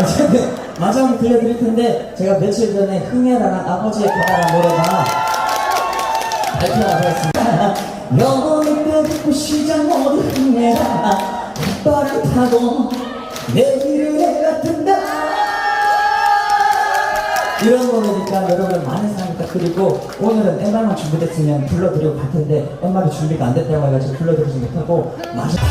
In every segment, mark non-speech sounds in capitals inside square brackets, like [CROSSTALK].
어쨌든 마지막 들려드릴 텐데 제가 며칠 전에 흥해라는 아버지의 바다라는 노래가 발표가 되었습니다. 영원히 뺏고 시작 모두 흥해라 깃발을 타고 내일을 내가 뜬다 이런 노래니까 여러분 많은 사랑 부탁드리고 오늘은 엠마만 준비됐으면 불러드리고 갈 텐데 엠마이 준비가 안 됐다고 해가지고 불러드리지 못하고 마지막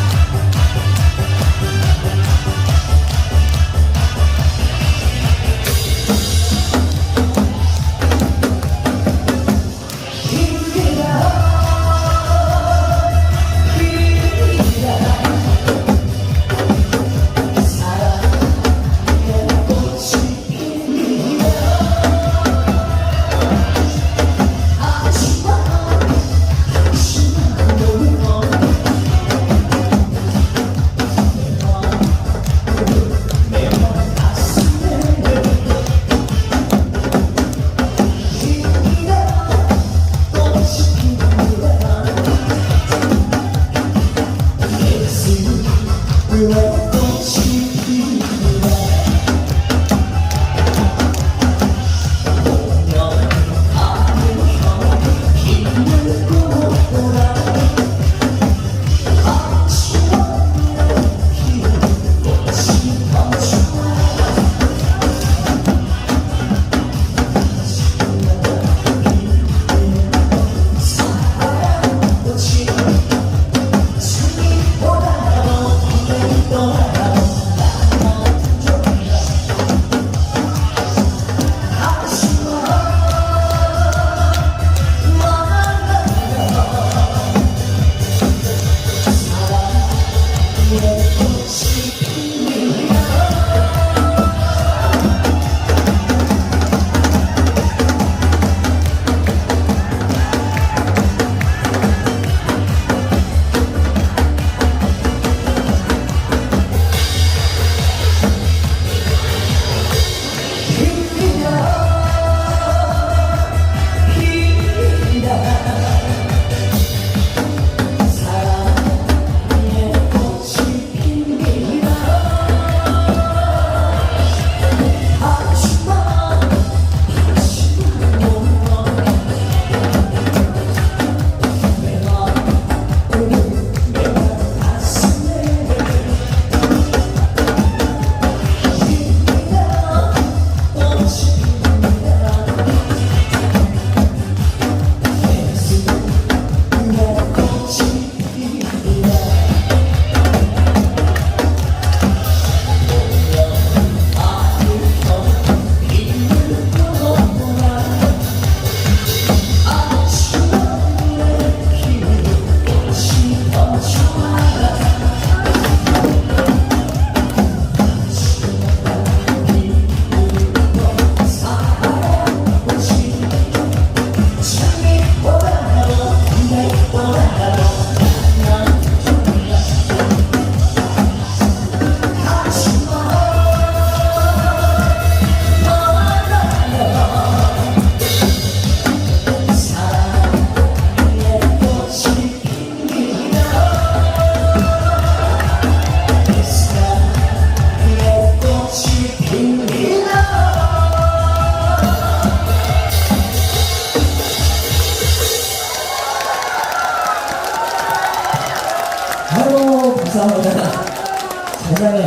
세상에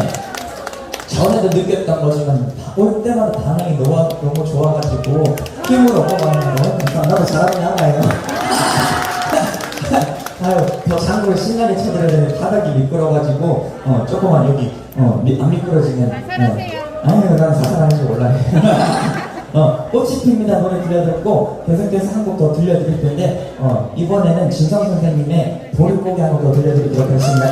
전에도 느꼈던 거지만 올 때마다 반응이 너무 너무 좋아가지고 힘을 얻어가는 거 감사합니다. 나도 잘하긴 하나요? 아유 더 장구를 신나게 쳐드려야 되는데 바닥이 미끄러가지고 어 조금만 여기 어안 미끄러지면 사살하세요. 어, 아유 난 사살하는 줄 몰라요. [LAUGHS] 어, 꽃이 핍니다 노래 들려드렸고 계속해서 한 곡 더 들려드릴 텐데 어, 이번에는 진성 선생님의 보릿고개 한 곡 더 들려드리도록 하겠습니다.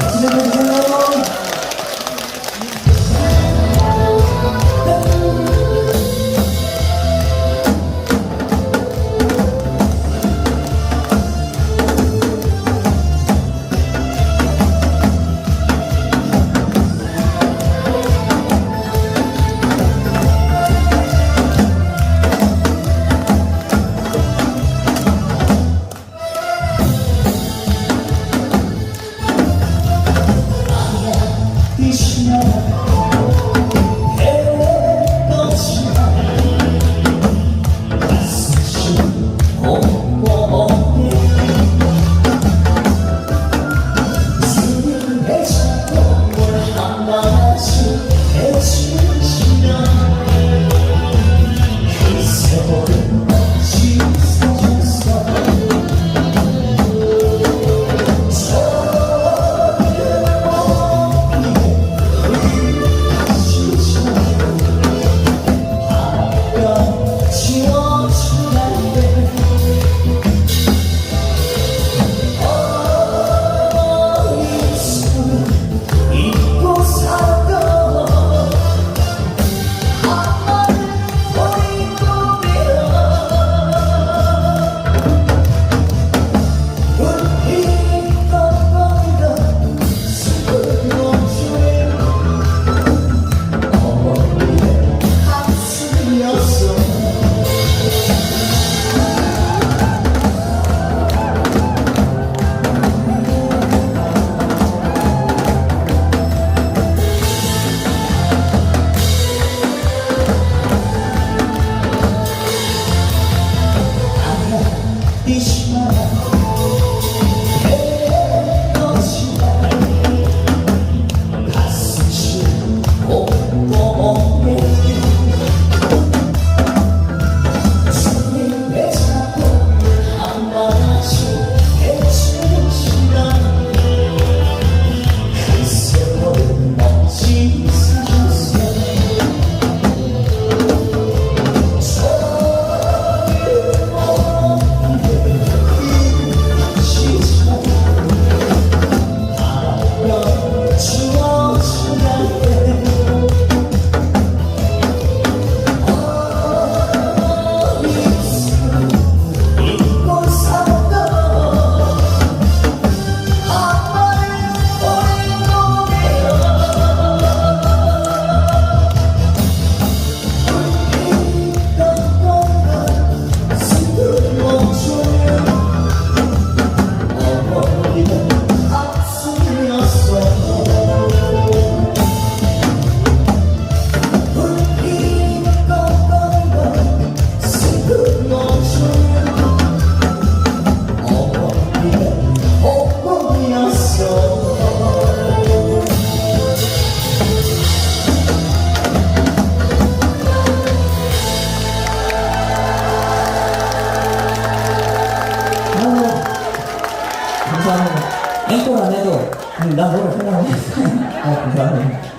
음.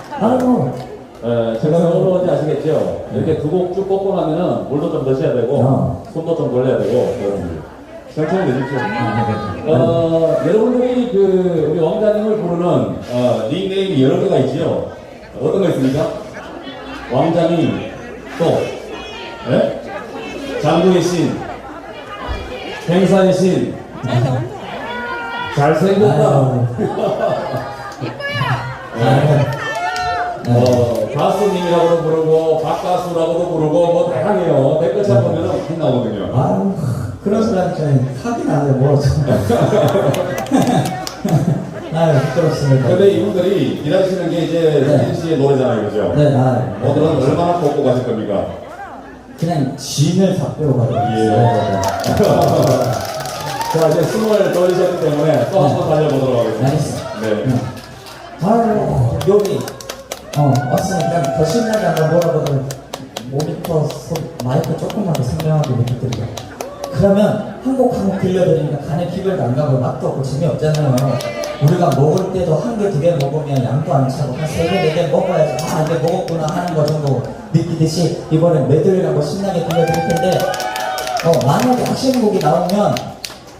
뭔지 아시겠죠? 이렇게 두 곡쭉 꺾고 나면은 물도 좀 드셔야 되고 어. 손도 좀 돌려야 되고 여러분들 천천히 내십시오. 아, 네, 네. 어, 여러분들이 그 우리 왕자님을 부르는 어, 닉네임이 여러 개가 있지요. 어떤 거 있습니까? 왕자님 또 예? 장군의 신, 행사의 신, 잘생겼다. [LAUGHS] 예. 어, 가수님이라고도 부르고 박가수라고도 부르고 뭐 다양해요. 댓글창 보면은 다 나오거든요. 아유, 그런 사람한테 사긴 안 해, 뭐. [LAUGHS] 아유, 부끄럽습니다. 근데 이분들이 기다리시는 게 이제 네. 수진 씨의 노래잖아요, 그죠? 네, 아, 오늘은 얼마나 뽑고 가실 겁니까? 그냥 진을 다 빼고 가도록 예. 하겠습니다. [LAUGHS] 자, 이제 숨을 돌리셨기 때문에 또 한 번 달려보도록 하겠습니다. 알겠습니다. 네. 아유, 여기, 어, 왔으니까 더 신나게 한번 몰아보도록 모니터 소, 마이크 조금만 더 선명하게 부탁드려요. 그러면 한 곡 한 곡 들려드리니까 간에 기별도 안 가고 맛도 없고 재미없잖아요. 우리가 먹을 때도 한 개, 두 개 먹으면 양도 안 차고 한 세 개, 네 개 먹어야지 아, 이게 먹었구나 하는 거 정도 느끼듯이 이번엔 메들리라고 신나게 들려드릴 텐데 어, 만약에 아시는 곡이 나오면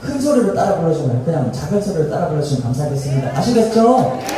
큰 소리로 따라 불러주면 그냥 작은 소리로 따라 불러주시면 감사하겠습니다. 아시겠죠?